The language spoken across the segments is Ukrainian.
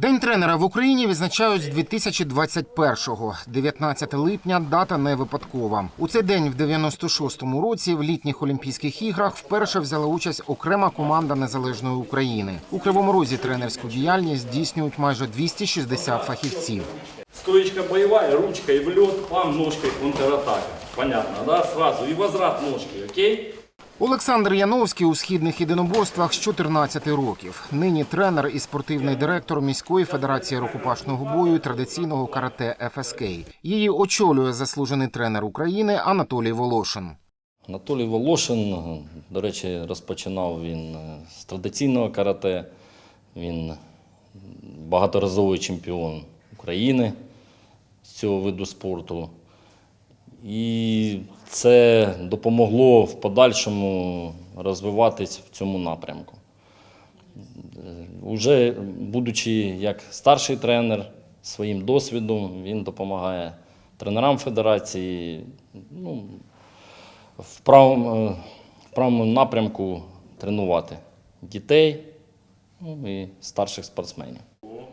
День тренера в Україні відзначають з 2021-го. 19 липня дата не випадкова. У цей день, в 96-му році, в літніх Олімпійських іграх вперше взяла участь окрема команда незалежної України. У Кривому Розі тренерську діяльність здійснюють майже 260 фахівців. Стоечка боевая, ручка и в лед, пам, ножкой контратака. Понятно, да? Сразу. И возврат ножки, окей? Олександр Яновський у східних єдиноборствах з 14 років. Нині тренер і спортивний директор міської федерації рукопашного бою традиційного карате ФСК. Її очолює заслужений тренер України Анатолій Волошин. Анатолій Волошин, до речі, розпочинав він е, з традиційного карате. Він багаторазовий чемпіон України з цього виду спорту. І це допомогло в подальшому розвиватись в цьому напрямку. Уже будучи як старший тренер своїм досвідом, він допомагає тренерам федерації ну, в правому, е, в правому напрямку тренувати дітей ну, і старших спортсменів.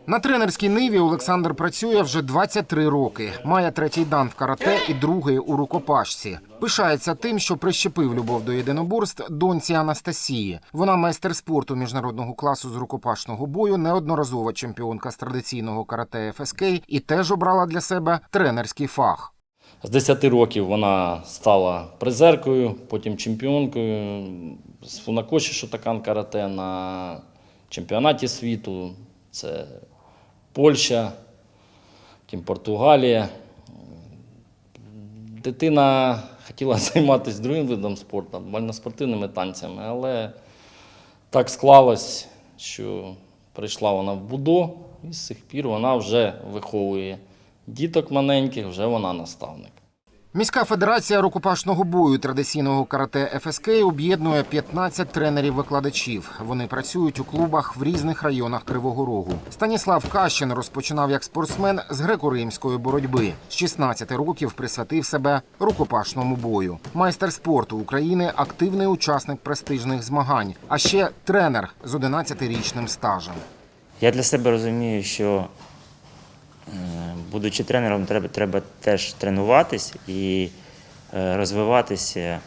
На тренерській ниві Олександр працює вже 23 роки. Має третій дан в карате і другий у рукопашці. Пишається тим, що прищепив любов до єдиноборств доньці Анастасії. Вона майстер спорту міжнародного класу з рукопашного бою, неодноразова чемпіонка з традиційного карате ФСК і теж обрала для себе тренерський фах. З 10 років вона стала призеркою, потім чемпіонкою з Фунакоші Шотакан карате на чемпіонаті світу. Це Польща, потім Португалія. Дитина хотіла займатися другим видом спорту, бально-спортивними танцями, але так склалось, що прийшла вона в будо, і з цих пір вона вже виховує діток маленьких, вже вона наставник. Міська федерація рукопашного бою традиційного карате ФСК об'єднує 15 тренерів-викладачів. Вони працюють у клубах в різних районах Кривого Рогу. Станіслав Кащин розпочинав як спортсмен з греко-римської боротьби. З 16 років присвятив себе рукопашному бою. Майстер спорту України, активний учасник престижних змагань, а ще тренер з 11-річним стажем. Я для себе розумію, що е, будучи тренером, треба, треба теж тренуватись і е, розвиватися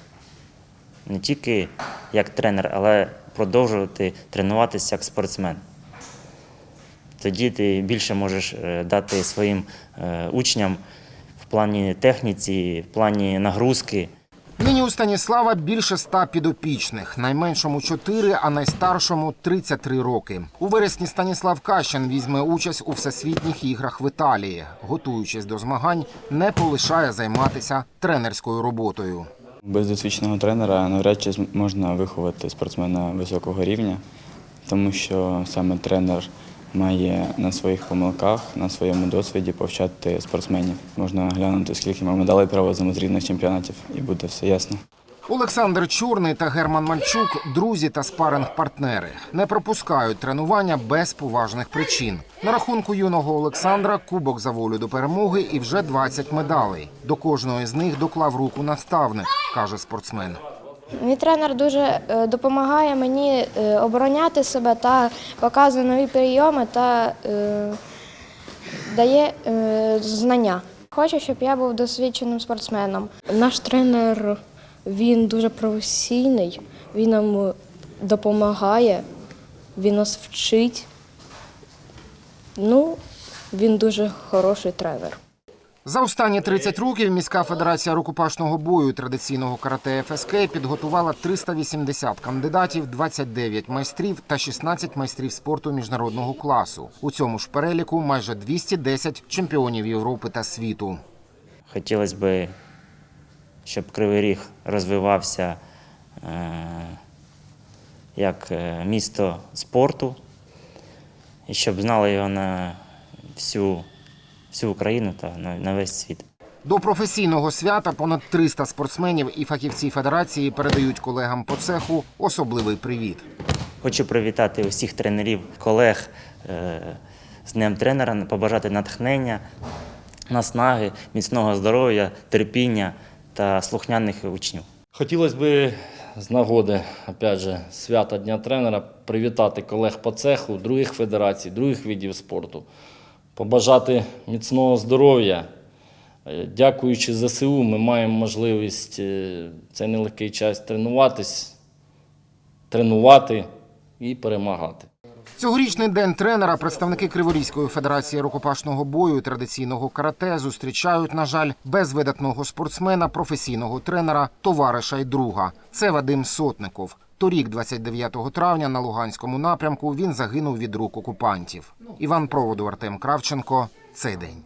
не тільки як тренер, але продовжувати тренуватися як спортсмен. Тоді ти більше можеш е, дати своїм е, учням в плані техніці, в плані нагрузки. Нині у Станіслава більше ста підопічних, найменшому 4, а найстаршому 33 роки. У вересні Станіслав Кащин візьме участь у всесвітніх іграх в Італії. Готуючись до змагань, не полишає займатися тренерською роботою. Без досвідченого тренера навряд чи можна виховати спортсмена високого рівня, тому що саме тренер має на своїх помилках, на своєму досвіді повчати спортсменів. Можна глянути, скільки ми медалей привозимо з різних чемпіонатів, і буде все ясно. Олександр Чорний та Герман Мальчук друзі та спаринг-партнери. Не пропускають тренування без поважних причин. На рахунку юного Олександра кубок за волю до перемоги і вже 20 медалей. До кожної з них доклав руку наставник, каже спортсмен. Мій тренер дуже е, допомагає мені е, обороняти себе та показує нові прийоми та е, дає знання. Хочу, щоб я був досвідченим спортсменом. Наш тренер він дуже професійний, він нам допомагає, він нас вчить. Ну, він дуже хороший тренер. За останні 30 років міська федерація рукопашного бою традиційного карате ФСК підготувала 380 кандидатів, 29 майстрів та 16 майстрів спорту міжнародного класу. У цьому ж переліку майже 210 чемпіонів Європи та світу. Хотілося б, щоб Кривий Ріг розвивався е, як е, місто спорту, і щоб знали його на всю, всю Україну та на, на весь світ. До професійного свята понад 300 спортсменів і фахівці федерації передають колегам по цеху особливий привіт. Хочу привітати усіх тренерів, колег е, з Днем тренера, побажати натхнення, наснаги, міцного здоров'я, терпіння та слухняних учнів. Хотілося б з нагоди опять же, свята Дня тренера привітати колег по цеху, других федерацій, других видів спорту, побажати міцного здоров'я. Е, Дякуючи ЗСУ, ми маємо можливість е, цей нелегкий час тренуватись, тренувати і перемагати. Цьогорічний день тренера представники Криворізької федерації рукопашного бою і традиційного карате зустрічають, на жаль, без видатного спортсмена, професійного тренера, товариша й друга. Це Вадим Сотников. Торік, 29 травня, на Луганському напрямку він загинув від рук окупантів. Іван Проводу, Артем Кравченко. Цей день.